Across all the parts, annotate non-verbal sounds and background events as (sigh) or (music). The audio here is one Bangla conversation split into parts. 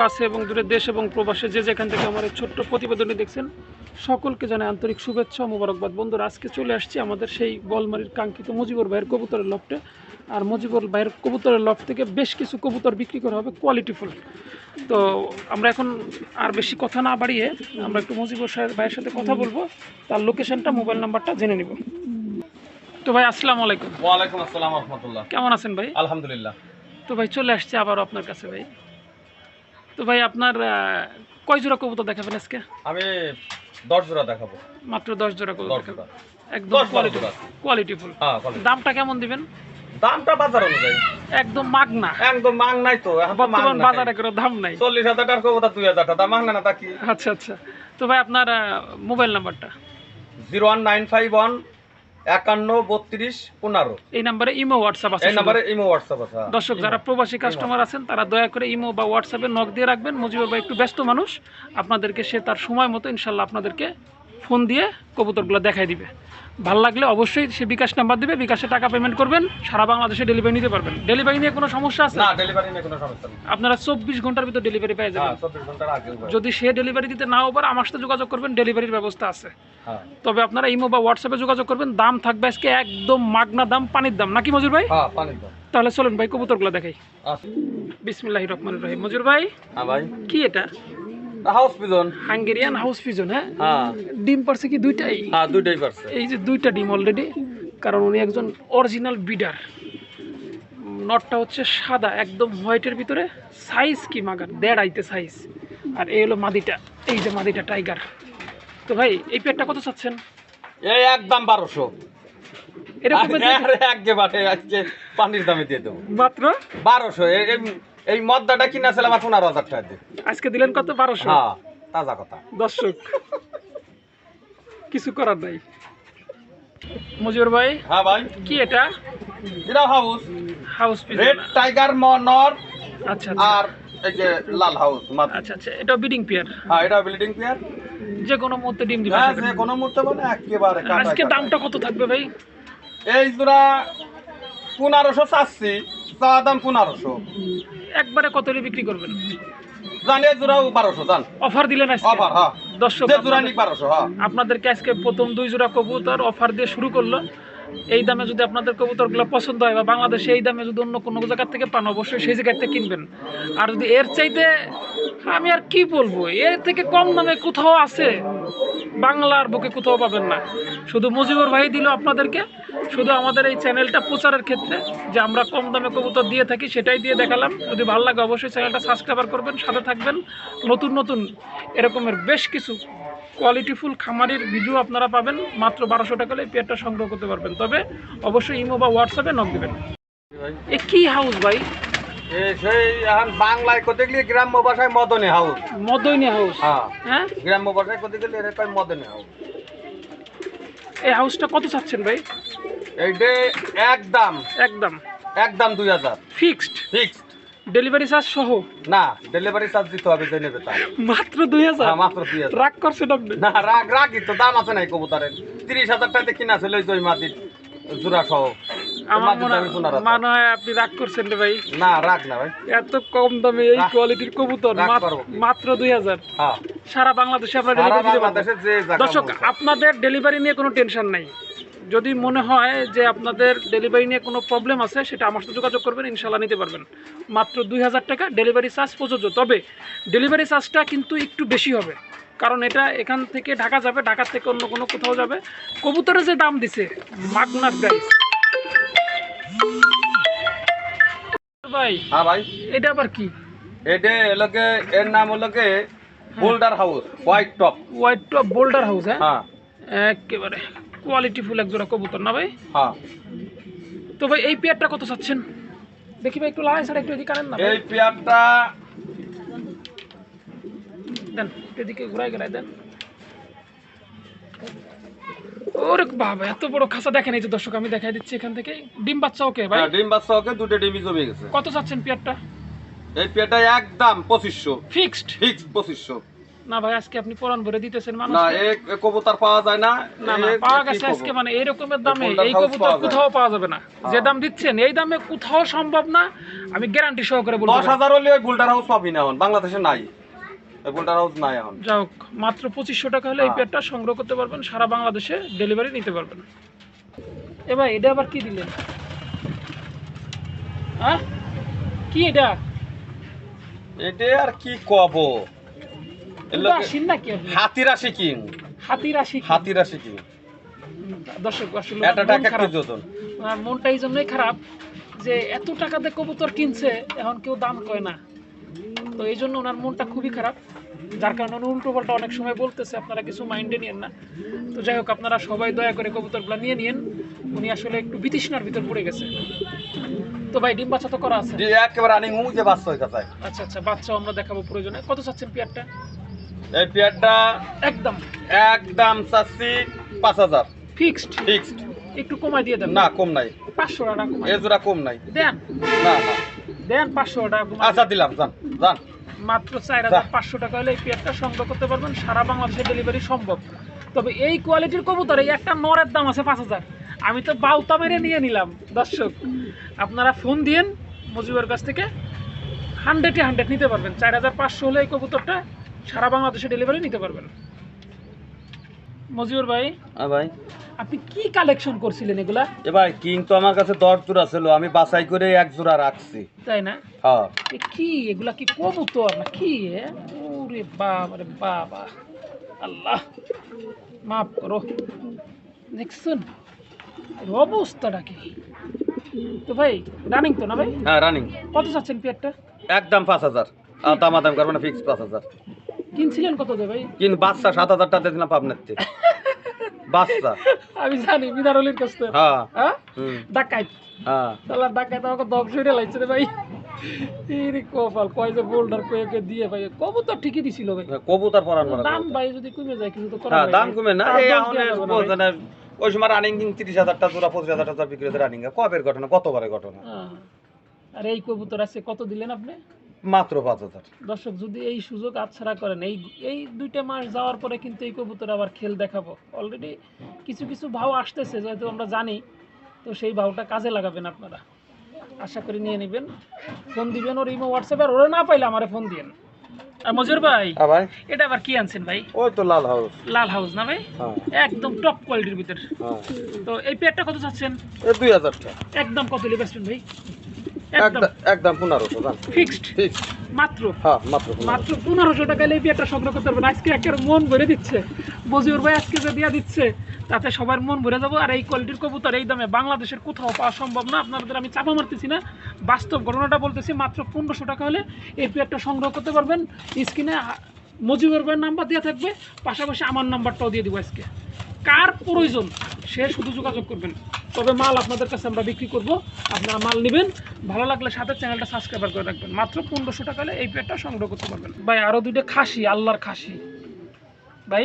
কাছে এবং দূরে দেশ এবং প্রবাসে যে যেখান থেকে আমার এই ছোট্ট প্রতিবেদনটি দেখছেন সকলকে জানাই আন্তরিক শুভেচ্ছা মোবারকবাদ। বন্ধুরা আজকে চলে আসছি আমাদের সেই বলমারির কাঙ্ক্ষিত মুজিবুর ভাইয়ের কবুতরের লফটে। আর মুজিবুর ভাইয়ের কবুতরের লফট থেকে বেশ কিছু কবুতর বিক্রি করা হবে কোয়ালিটিফুল তো আমরা এখন আর বেশি কথা না বাড়িয়ে আমরা একটু মুজিবুর সাহেব ভাইয়ের সাথে কথা বলব। তার লোকেশনটা মোবাইল নাম্বারটা জেনে নিব। তো ভাই আসসালামু আলাইকুম। ওয়ালাইকুম আসসালাম রহমতুল্লাহ। কেমন আছেন ভাই? আলহামদুলিল্লাহ। তো ভাই চলে আসছে আবারও আপনার কাছে ভাই। তো ভাই আপনার কয় জোড়া কবুতর দেখাবেন আজকে? আমি দশ জোড়া দেখাবো। মাত্র দশ জোড়া কবুতর একদম কোয়ালিটি। কোয়ালিটিফুল হ্যাঁ। দামটা কেমন দিবেন? দামটা বাজার অনুযায়ী। একদম মাগনা। একদম মাং নাই তো বর্তমান বাজারে কোনো দাম নাই। চল্লিশ হাজার টাকার কবুতা দুই হাজার টাকা। মাং না না তা কি? আচ্ছা আচ্ছা। তো ভাই আপনার মোবাইল নাম্বারটা? Zero one nine five one একান্ন বত্রিশ পনেরো। এই নাম্বারে ইমো হোয়াটসঅ্যাপ আছে এই নাম্বারে ইমো হোয়াটসঅ্যাপ আছে হ্যাঁ। দর্শক যারা প্রবাসী কাস্টমার আছেন তারা দয়া করে ইমো বা হোয়াটসঅ্যাপে নক দিয়ে রাখবেন। মুজিবুর ভাই একটু ব্যস্ত মানুষ। আপনাদেরকে সে তার সময় মতো ইনশাল্লাহ আপনাদেরকে ফোন দিয়ে কবুতরগুলো দেখাই দিবে। ভালো লাগলে অবশ্যই সে বিকাশ নাম্বার দিবে বিকাশে টাকা পেমেন্ট করবেন সারা বাংলাদেশে ডেলিভারি নিতে পারবেন। ডেলিভারি নিয়ে কোনো সমস্যা আছে? না ডেলিভারি নিয়ে কোনো সমস্যা নেই। আপনারা চব্বিশ ঘণ্টার ভিতর ডেলিভারি পেয়ে হ্যাঁ যাবেন আগে যদি সে ডেলিভারি দিতে নাও পারে আমার সাথে যোগাযোগ করবেন ডেলিভারির ব্যবস্থা আছে। হ্যাঁ। তবে আপনারা ইমো বা হোয়াটসঅ্যাপে যোগাযোগ করবেন দাম থাকবে আজকে একদম মাগনা দাম পানির দাম। নাকি মজুর ভাই? হ্যাঁ পানির দাম। তাহলে চলুন ভাই কবুতরগুলো দেখাই। আচ্ছা। বিসমিল্লাহ রহমান রহিম। মজুর ভাই? হ্যাঁ ভাই। কি এটা? House pigeon Hungarian house pigeon হ্যাঁ ডিম পারছে কি দুইটাই হ্যাঁ দুইটাই পারছে এই যে দুইটা ডিম অলরেডি কারণ উনি একজন অরিজিনাল বিডার নটটা হচ্ছে সাদা একদম হোয়াইটের ভিতরে সাইজ কি মাগার দেড় আইতে সাইজ আর এই হলো মাদিটা এই যে মাদিটা টাইগার তো ভাই এই পেটটা কত চাচ্ছেন? এই একদম বারোশো। আরে একেবারে আজকে পানির দামে দিয়ে দেবো। মাত্র? বারোশো এই- মদ্দাটা কিনা ছিল আমার পনেরো হাজার টাকা দিয়ে। আজকে দিলেন কত? বারোশো? হ্যাঁ তাজা কথা। দর্শক কিছু করার নাই। মজুর ভাই হ্যাঁ ভাই। কি এটা? এটা হাউস হাউস রেড টাইগার নর আচ্ছা আর এই যে লাল হাউস। আচ্ছা আচ্ছা এটা বিডিং পেয়ার হ্যাঁ এটা বিল্ডিং পেয়ার যে কোনো মুহূর্তে ডিম দিবে হ্যাঁ যে কোনো মুহূর্তে মানে একেবারে আজকে দামটা কত থাকবে ভাই? এই জোড়া পনেরোশো চাচ্ছি চা দাম পনেরোশো। একবারে কত হলে বিক্রি করবেন? জানে জোড়াও 1200 জান। অফার দিলেন আজকে? অফার হ্যাঁ। দর্শক জোড়া আপনাদের- নিক বারোশো হ্যাঁ। আপনাদেরকে আজকে প্রথম দুই জোড়া কবুতর অফার দিয়ে শুরু করল। এই দামে যদি আপনাদের কবুতরগুলো পছন্দ হয় বা বাংলাদেশে এই দামে যদি অন্য কোনো জায়গার থেকে পান, অবশ্যই সেই জায়গার থেকে কিনবেন। আর যদি এর চাইতে, আমি আর কি বলব, এর থেকে কম দামে কোথাও আছে? বাংলার বুকে কোথাও পাবেন না। শুধু মুজিবুর ভাই দিল আপনাদেরকে, শুধু আমাদের এই চ্যানেলটা প্রচারের ক্ষেত্রে, যে আমরা কম দামে কবুতর দিয়ে থাকি, সেটাই দিয়ে দেখালাম। যদি ভালো লাগে, অবশ্যই চ্যানেলটা সাবস্ক্রাইবার করবেন, সাথে থাকবেন। নতুন নতুন, এরকমের বেশ কিছু কোয়ালিটিফুল খামারের ভিডিও আপনারা পাবেন। মাত্র বারোশো টাকা হলে পেয়ারটা সংগ্রহ করতে পারবেন। তবে অবশ্যই ইমো বা হোয়াটসঅ্যাপে নক দেবেন। এ কি হাউস ভাই? সেই এখন বাংলায় গেলে গ্রাম্য ভাষায় মদনে হাউস মদইনি হাউস হ্যাঁ। হ্যাঁ? গ্রাম্য ভাষায় গেলে এটা মদনে হাউস এই হাউসটা কত চাচ্ছেন ভাই? এইটা একদম। একদম। একদম দুই হাজার। ফিক্সড ফিক্সড ডেলিভারি চার্জ সহ? না ডেলিভারি চার্জ দিতে হবে যে নেবে তার মাত্র দুই হাজার? হ্যাঁ মাত্র দুই হাজার। রাগ করছেন আপনি? না রাগ রাগই তো দাম আছে নাই কবুতরের। তিরিশ হাজার টাকা কিনা ছিল ওই জয় মাটির জোড়া সহ। আমার মনে দামই পনেরো হাজার। মনে হয় আপনি রাগ করছেন রে ভাই। না রাগ না ভাই। এত কম দামে এই কোয়ালিটির কবুতর। মাত্র দুই হাজার। হ্যাঁ। সারা বাংলাদেশে ডেলিভারি দর্শক আপনাদের ডেলিভারি নিয়ে কোনো টেনশন নাই। যদি মনে হয় যে আপনাদের ডেলিভারি নিয়ে কোনো প্রবলেম আছে সেটা আমার সাথে যোগাযোগ করবেন ইনশাল্লাহ নিতে পারবেন। মাত্র দুই হাজার টাকা ডেলিভারি চার্জ প্রযোজ্য তবে ডেলিভারি চার্জটা কিন্তু একটু বেশি হবে। কারণ এটা এখান থেকে ঢাকা যাবে ঢাকা থেকে অন্য কোনো কোথাও যাবে। কবুতরের যে দাম দিছে মাগনার প্রাইস ভাই হ্যাঁ ভাই। এটা আবার কি? এটা এলাকে এর নাম হলো কে boulder house white top. White top boulder house হ্যাঁ? হ্যাঁ। একেবারে। কোয়ালিটি ফুল একজোড়া কবুতর না ভাই? হ্যাঁ। তো ভাই এই পেয়ারটা কত চাচ্ছেন? দেখি ভাই একটু লাগাই স্যার একটু এদিকে আনেন না এই পেয়ারটা দেন এদিকে ঘুরাই ঘুরাই দেন। ওরে বাবা এত বড় খাসা দেখেন এই যে দর্শক আমি দেখাই দিচ্ছি এখান থেকে। ডিম বাচ্চা ওকে ভাই? হ্যাঁ, ডিম বাচ্চা ওকে দুটো ডিমই জমে গেছে। কত চাচ্ছেন পেয়ারটা? এই পেয়ারটা একদম পঁচিশশো। ফিক্সড? ফিক্স পঁচিশশো। না ভাই আজকে আপনি পরান ভরে দিতেছেন না মানুষ এই কবুতর পাওয়া যায় না। না না পাওয়া গেছে আজকে মানে এরকমের দামে এই কবুতর কোথাও পাওয়া যাবে না। যে হ্যাঁ। দাম দিচ্ছেন এই দামে কোথাও সম্ভব না। আমি গ্যারান্টি সহকারে বলব দশ হাজার হলে ওই গোল্ডার হাউস পাবি না এখন বাংলাদেশে নাই। ওই গোল্ডার হাউস নাই এখন। যাই মাত্র পঁচিশশো টাকা হলে এই হ্যাঁ। পেয়ারটা সংগ্রহ করতে পারবেন সারা বাংলাদেশে ডেলিভারি নিতে পারবেন। এবার এটা আবার কি দিলেন? হ্যাঁ কি এটা? এটা আর কি কব? আসেন নাকি আপনি? হাতিরা শিকিং। হাতির আসি হাতিরা শিকিং। দর্শক আসলে মন টাকা। কি মনটা এই জন্যই খারাপ যে এত টাকা দিয়ে কবুতর কিনছে এখন কেউ দাম কয় না। তো এই জন্য ওনার মনটা খুবই খারাপ। যার কারণে উনি উল্টো পাল্টা অনেক সময় বলতেছে আপনারা কিছু মাইন্ডে নিয়েন না। তো যাই হোক আপনারা সবাই দয়া করে কবুতরগুলো নিয়ে নিন উনি আসলে একটু বিতৃষ্ণার ভিতর পড়ে গেছে। তো ভাই ডিম বাচ্চা তো করা আছে? একেবারে রানিং যে বাচ্চা হইতে আচ্ছা আচ্ছা বাচ্চা আমরা দেখাবো প্রয়োজনে। কত চাচ্ছেন পেয়ারটা এই পেয়ারটা একদম। একদম চাচ্ছি পাঁচ হাজার। ফিক্সড? ফিক্সড। একটু কমাই দিয়ে দেন। না কম নাই। পাঁচশো টাকা এ জোড়া কম নাই। দেন। না না। দেন পাঁচশো টাকা আচ্ছা দিলাম যান যান। মাত্র চার হাজার পাঁচশো টাকা হলে এই পেয়ারটা সংগ্রহ করতে পারবেন। সারা বাংলাদেশে ডেলিভারি সম্ভব। তবে এই কোয়ালিটির কবুতর একটা নরের দাম আছে পাঁচ হাজার। আমি তো বাউতা মেরে নিয়ে নিলাম দর্শক। আপনারা ফোন দিয়েন মজিবের কাছ থেকে। হান্ড্রেডে হান্ড্রেড নিতে পারবেন। চার হাজার পাঁচশো হলে এই কবুতরটা সারা বাংলাদেশে ডেলিভারি নিতে পারবেন। মজিবুর ভাই ভাই। আপনি কি কালেকশন করছিলেন এগুলা? এ ভাই কিং তো আমার কাছে দশ জোড়া ছিল আমি বাছাই করে এক জোড়া রাখছি। তাই না? হ্যাঁ। কি এগুলা কি কবুতর না কি? ওরে বাবা রে বাবা। আল্লাহ মাফ করো। দেখছেন? অবস্থাটা কি? তো ভাই রানিং তো না ভাই? হ্যাঁ রানিং কত চাচ্ছেন পেয়ারটা একদম পাঁচ হাজার। দামাদাম করব না ফিক্স পাঁচ হাজার। কিনছিলেন কত দে ভাই? কিন্তু বাচ্চা সাত হাজার টাকা পাবনার থেকে বাচ্চা। আমি জানি মিনারলির কাছ থেকে। হ্যাঁ। হ্যাঁ? হুম। ডাকাইত। হ্যাঁ। তাহলে আমাকে দম লাগছে রে ভাই। ইরে কপাল কয় যে বোল্ডার কয়ে কয়ে দিয়ে ভাই। কবুতর ঠিকই দিছিল ভাই। কবুতর পরান করা দাম ভাই যদি কমে যায় কিছু তো হ্যাঁ দাম কমে না। এই দাম এখন দেয়া যাবে না ভাই। বোঝেন ওই সময় রানিং তিরিশ হাজারটা জোড়া পঁচিশ হাজার টাকা বিক্রি হয়েছে রানিং কবের ঘটনা? কতবারের ঘটনা। হ্যাঁ। আর এই কবুতর আছে কত দিলেন আপনি? মাত্র পাঁচ হাজার। দর্শক যদি এই সুযোগ আচ্ছাড়া করেন এই এই দুইটা মাস যাওয়ার পরে কিন্তু এই কবুতর আবার খেল দেখাবো। অলরেডি কিছু কিছু ভাও আসতেছে যেহেতু আমরা জানি তো সেই ভাওটা কাজে লাগাবেন আপনারা। আশা করি নিয়ে নেবেন। ফোন দিবেন ওর ইমো হোয়াটসঅ্যাপে আর ওরা না পাইলে আমারে ফোন দিয়েন। আর মজুর ভাই হ্যাঁ ভাই। এটা আবার কি আনছেন ভাই? ওই তো লাল হাউস। লাল হাউস না ভাই? হ্যাঁ। একদম টপ কোয়ালিটির ভিতর। হ্যাঁ। তো এই পেয়ারটা কত চাচ্ছেন? দুই হাজার টাকা একদম কত লিবেছেন ভাই? একদম। পনেরোশো ফিক্সড? মাত্র? হ্যাঁ মাত্র পনেরোশো। টাকা এই বিয়েটা সংগ্রহ করতে পারবেন। আজকে একটা মন ভরে দিচ্ছে। বজিউর ভাই আজকে যে দিয়া দিচ্ছে তাতে সবার মন ভরে যাব। আর এই কোয়ালিটির কবুতর এই দামে বাংলাদেশের কোথাও পাওয়া সম্ভব না। আপনাদের আমি চাপা মারতেছি না। বাস্তব ঘটনাটা বলতেছি মাত্র পনেরোশো টাকা হলে এই পেয়ারটা সংগ্রহ করতে পারবেন। স্ক্রিনে মজিবুর ভাইয়ের নাম্বার দেওয়া থাকবে। পাশাপাশি আমার নাম্বারটাও দিয়ে দিব আজকে। কার প্রয়োজন সে শুধু যোগাযোগ করবেন। তবে মাল আপনাদের কাছে আমরা বিক্রি করব। আপনারা মাল নেবেন। ভালো লাগলে সাথে চ্যানেলটা সাবস্ক্রাইবার করে রাখবেন। মাত্র পনেরোশো টাকা হলে এই পেটটা সংগ্রহ করতে পারবেন। ভাই আরও দুইটা খাসি আল্লাহর খাসি। ভাই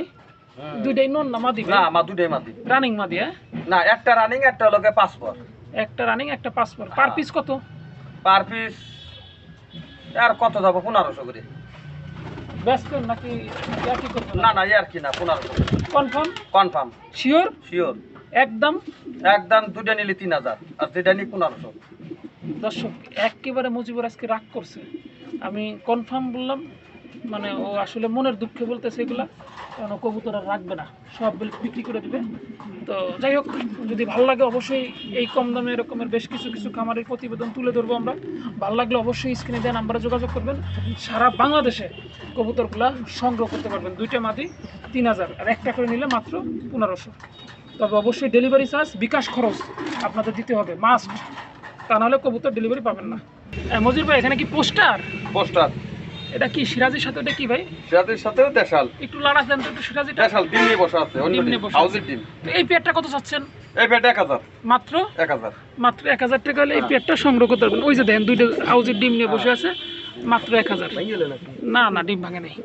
দুইটাই নন না মাদি? না মা দুটাই মাদি। রানিং মাদি হ্যাঁ? না একটা রানিং একটা লোকে পাসপোর্ট একটা রানিং একটা পাসপোর্ট পার। পিস কত? পার পিস আর কত যাব? পনেরোশো করে। ব্যস্ত নাকি একই করবেন না না আর কি না পনেরোশো কনফার্ম কনফার্ম শিওর শিওর একদম? একদম দুটা নিলে তিন হাজার আর যেটা নিই পনেরোশো দর্শক একেবারে মুজিবুর আজকে রাগ করছে। আমি কনফার্ম বললাম মানে ও আসলে মনের দুঃখে বলতেছে এগুলা, কারণ কবুতর আর রাখবে না, সব বিক্রি করে দিবে। তো যাই হোক, যদি ভালো লাগে অবশ্যই এই কম দামে এরকমের বেশ কিছু কিছু খামারের প্রতিবেদন তুলে ধরবো আমরা। ভালো লাগলে অবশ্যই স্ক্রিনে দেন নাম্বারে যোগাযোগ করবেন। সারা বাংলাদেশে কবুতরগুলা সংগ্রহ করতে পারবেন। দুইটা মাদি, তিন হাজার, আর একটা করে নিলে মাত্র পনেরোশো। তবে অবশ্যই ডেলিভারি চার্জ বিকাশ খরচ আপনাদের দিতে হবে, মাস্ট। তা নাহলে কবুতর ডেলিভারি পাবেন না। মজির ভাই, এখানে কি পোস্টার? পোস্টার। এটা কি সিরাজের সাথে ওটা কি ভাই? যাদের সাথেও দেশাল। একটু লাড়াস দেন তো একটু সিরাজিটা দেশাল ডিম নিয়ে বসে আছে ডিম নিয়ে বসে হাউসের ডিম। তো এই পেয়ারটা কত চাচ্ছেন? এই পেটে এক হাজার। মাত্র? এক হাজার। মাত্র এক হাজার টাকা হলে এই পেয়ারটা সংগ্রহ করতে পারবেন। ওই যে দেখেন দুইটা হাউজের ডিম নিয়ে বসে আছে মাত্র এক হাজার। না না ডিম ভাঙে নেই।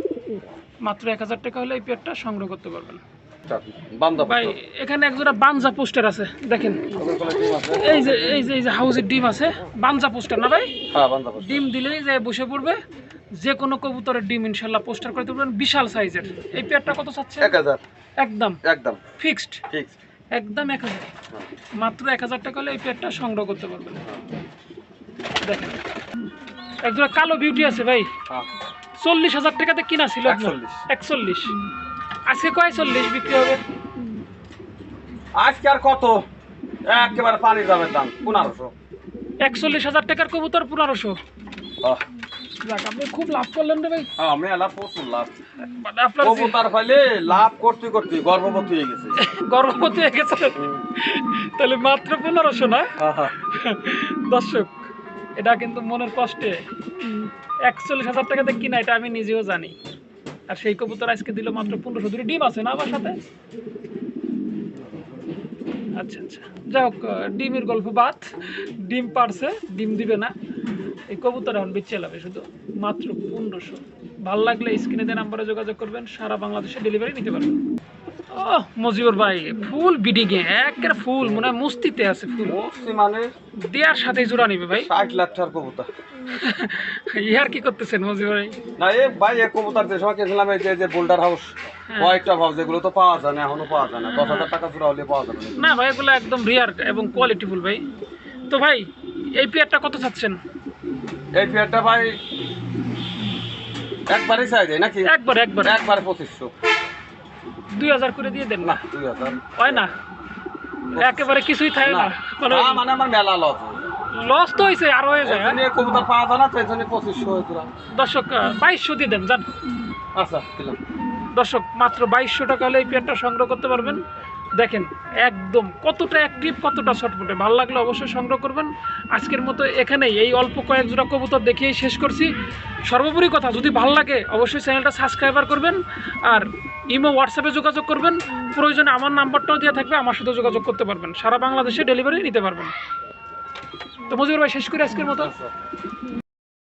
মাত্র এক হাজার টাকা হলে এই পেয়ারটা সংগ্রহ করতে পারবেন। বান্দা ভাই এখানে একজোড়া বানজা পোস্টার আছে দেখেন। এই যে এই যে এই যে হাউজের ডিম আছে বানজা পোস্টার না ভাই? হ্যাঁ ডিম দিলেই যে বসে পড়বে যে কোনো কবুতরের ডিম ইনশাল্লাহ পোস্টার করে তুলবেন। বিশাল সাইজের। এই পেয়ারটা কত চাচ্ছে? এক হাজার। একদম। একদম। ফিক্সড? ফিক্স একদম এক হাজার। মাত্র এক হাজার টাকা হলে এই পেয়ারটা সংগ্রহ করতে পারবেন। দেখেন। একজোড়া কালো বিউটি আছে ভাই। চল্লিশ হাজার টাকাতে কিনা ছিল আপনার। 41 একচল্লিশ। আজকে কয় চল্লিশ বিক্রি হবে? আজকে আর কত? একেবারে পানির দামের দাম পনেরোশো। একচল্লিশ হাজার টাকার কবুতর পনেরোশো। যাক আপনি খুব লাভ করলেন রে ভাই। আমি লাভ প্রচুর লাভ। মানে আপনার লাভ করতে করতে গর্ভবতী হয়ে গেছে। গর্ভবতী হয়ে গেছে তাহলে মাত্র পনেরোশো না? দর্শক এটা কিন্তু মনের কষ্টে। একচল্লিশ হাজার টাকাতে কিনা এটা আমি নিজেও জানি। আর সেই কবুতর আজকে দিল মাত্র পনেরোশো। দুটো ডিম আছে না আমার সাথে? আচ্ছা আচ্ছা। যাই হোক ডিমের গল্প বাদ। ডিম পারছে ডিম দিবে না। এই কবুতর এখন বেঁচে যাবে শুধু মাত্র পনেরোশো। ভালো লাগলে স্ক্রিনে দেওয়া নাম্বারে যোগাযোগ করবেন সারা বাংলাদেশে ডেলিভারি নিতে পারবেন। ও মজিবুর ভাই ফুল বিডিংয়ে একের ফুল মনে হয় মুস্তিতে আছে ফুল। মানে? দেওয়ার সাথে জোড়া নিবে ভাই। ষাট লাখ টাকার কবুতর। (laughs) ইয়ার কি করতেছেন মজিবুর ভাই? না এ ভাই এ কবুতর যে সময় এই যে বোল্ডার হাউস। কয়েকটা হাউস এগুলো তো পাওয়া যায় না এখনও পাওয়া যায় না। দশ হাজার টাকা জোড়া হলে পাওয়া যাবে না। না ভাই এগুলো একদম রিয়ার এবং কোয়ালিটি ফুল ভাই। তো ভাই এই পেয়ারটা কত চাচ্ছেন? এই পেয়ারটা ভাই একবারই চাই দেয় নাকি? একবার একবার। একবারে পঁচিশশো। দুই হাজার করে দিয়ে দেন না। দুই হাজার। হয় না। একেবারে কিছুই থাকে না। মানে মানে আমার মেলা লস লস তো হয়েছে আর হয়ে যায় হ্যাঁ? এখানে কবুতর পাওয়া যায় না তো এখানে পঁচিশশো দর্শক বাইশশো দিয়ে দেন জান আচ্ছা দিলাম। দর্শক মাত্র বাইশশো টাকা হলে এই পেয়ারটা সংগ্রহ করতে পারবেন। দেখেন, একদম কতটা অ্যাক্টিভ কতটা ছটফটে ভালো লাগলে অবশ্যই সংগ্রহ করবেন। আজকের মতো এখানেই। এই অল্প কয়েক জোড়া কবুতর দেখিয়েই শেষ করছি। সর্বোপরি কথা, যদি ভালো লাগে, অবশ্যই চ্যানেলটা সাবস্ক্রাইবার করবেন আর ইমো হোয়াটসঅ্যাপে যোগাযোগ করবেন। প্রয়োজনে আমার নাম্বারটাও দেওয়া থাকবে, আমার সাথে যোগাযোগ করতে পারবেন। সারা বাংলাদেশে ডেলিভারি নিতে পারবেন। তো মজুর ভাই, শেষ করি আজকের মতো।